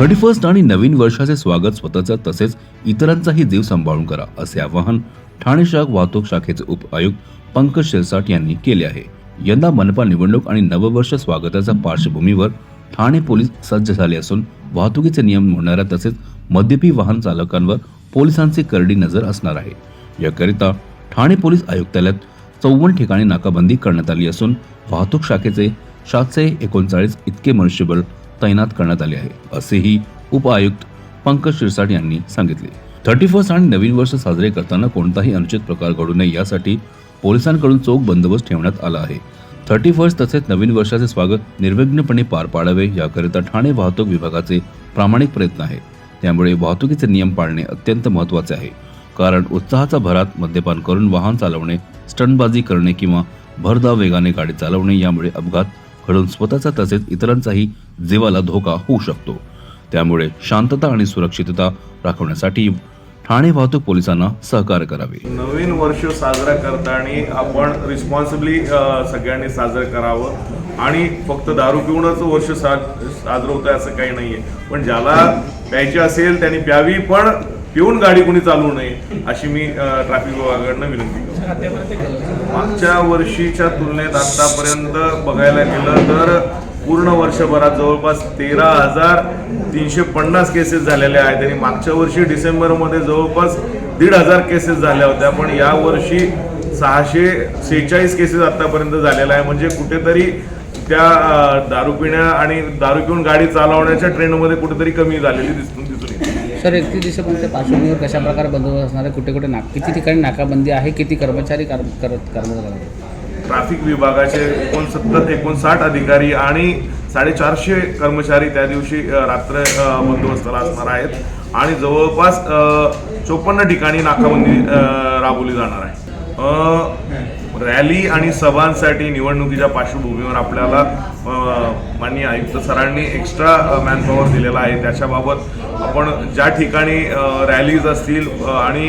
Thirty first आणि नवीन वर्षाचे स्वागत स्वतःचं तसेच इतरांचाही जीव सांभाळून करा असे आवाहन ठाणे शहर वाहतूक शाखेचे उप आयुक्त पंकज शिरसाट यांनी केले आहे. यंदा मनपा निवडणूक आणि नववर्ष स्वागताच्या पार्श्वभूमीवर ठाणे पोलीस सज्ज झाले असून वाहतुकीचे नियम मोडणाऱ्या तसेच मद्यपी वाहन चालकांवर पोलिसांची करडी नजर असणार आहे. याकरिता ठाणे पोलीस आयुक्तालयात चौवन्न ठिकाणी नाकाबंदी करण्यात आली असून वाहतूक शाखेचे सातशे एकोणचाळीस इतके मनुष्यबळ तैनात करण्यात आले आहे असेही उपआयुक्त पंकज शिरसाट यांनी सांगितले. थर्टी फर्स्ट आणि नवीन वर्ष साजरे करताना कोणताही अनुचित प्रकार घडू नये यासाठी पोलिसांकडून चोख बंदोबस्त ठेवण्यात आला आहे. थर्टी फर्स्ट तसेच नवीन वर्षाचे स्वागत निर्विघ्नपणे पार पाडावे याकरिता ठाणे वाहतूक विभागाचे प्रामाणिक प्रयत्न आहे त्यामुळे वाहतुकीचे नियम पाळणे अत्यंत महत्त्वाचे आहे. कारण उत्साहाचा भरात मद्यपान करून वाहन चालवणे स्टंटबाजी करणे किंवा भरधाव वेगाने गाडी चालवणे यामुळे अपघात घडून स्वतःचा तसेच इतरांचाही जीवाला धोका होऊ शकतो. त्यामुळे शांतता आणि सुरक्षितता राखण्यासाठी ठाणे वाहतूक पोलिसांना सहकार्य करावे. नवीन वर्ष साजरा करताना आपण रिस्पॉन्सिबली सगळ्यांनी साजरं करावं. आणि फक्त दारू पिऊनच वर्ष साज साजरं होतं असं काही नाही आहे पण ज्याला प्यायची असेल त्यांनी प्यावी पण पिऊन गाडी कोणी चालवू नये अशी मी ट्रॅफिक विभागाकडनं विनंती करतो. मागच्या वर्षीच्या तुलनेत आतापर्यंत बघायला गेलं तर पूर्ण वर्षभरात जवळपास तेरा हजार तीनशे पन्नास केसेस झालेल्या आहेत आणि मागच्या वर्षी डिसेंबरमध्ये जवळपास दीड हजार केसेस झाल्या होत्या. पण या वर्षी सहाशे सेहेचाळीस केसेस आतापर्यंत झालेल्या आहे. म्हणजे कुठेतरी त्या दारू पिण्या आणि दारू पिऊन गाडी चालवण्याच्या ट्रेंडमध्ये कुठेतरी कमी झालेली दिसून सर एकतीस डिसेंबरच्या पार्श्वभूमीवर कशा प्रकारे बंदोबस्त असणार आहे? कुठे कुठे नाक किती ठिकाणी नाकाबंदी आहे? किती कर्मचारी कार करत कर्मचारी आहेत? ट्रॅफिक विभागाचे एकोणसत्तर एकोणसाठ अधिकारी आणि साडेचारशे कर्मचारी त्या दिवशी अ, रात्र अ, बंदोबस्ताला असणार आहेत. आणि जवळपास चोपन्न ठिकाणी नाकाबंदी अ, राबवली जाणार आहे. अ, रॅली आणि सभांसाठी निवडणुकीच्या पार्श्वभूमीवर आपल्याला अ, माननीय आयुक्त सरांनी एक्स्ट्रा मॅनपॉवर दिलेला आहे. त्याच्याबाबत आपण ज्या ठिकाणी रॅलीज असतील आणि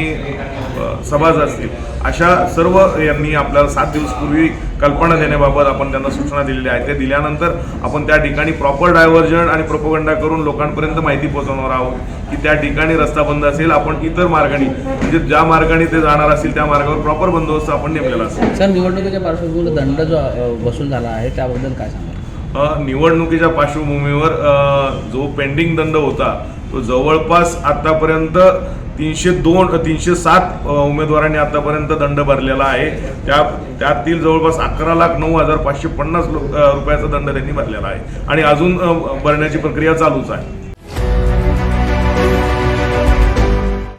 सभाज असतील अशा सर्व यांनी आपल्याला सात दिवसपूर्वी कल्पना देण्याबाबत आपण त्यांना सूचना दिलेल्या आहेत ते दिल्यानंतर आपण त्या ठिकाणी प्रॉपर डायव्हर्जन आणि प्रोपोगंडा करून लोकांपर्यंत माहिती पोहोचवणार आहोत की त्या ठिकाणी रस्ता बंद असेल आपण इतर मार्गाने म्हणजे ज्या मार्गाने ते जाणार असतील त्या मार्गावर प्रॉपर बंदोबस्त आपण नेमलेला असेल. सर निवडणुकीच्या पार्श्वभूमीवर दंड जो वसूल झाला आहे त्याबद्दल काय सांगा निवडणुकीच्या पार्श्वभूमीवर जो पेंडिंग दंड होता तो जवळपास आतापर्यंत तीनशे दोन तीनशे सात उमेदवारांनी आतापर्यंत दंड भरलेला आहे. त्या त्यातील जवळपास अकरा लाख नऊ हजार पाचशे पन्नास रुपयाचा दंड त्यांनी भरलेला आहे. आणि अजून भरण्याची प्रक्रिया चालूच आहे.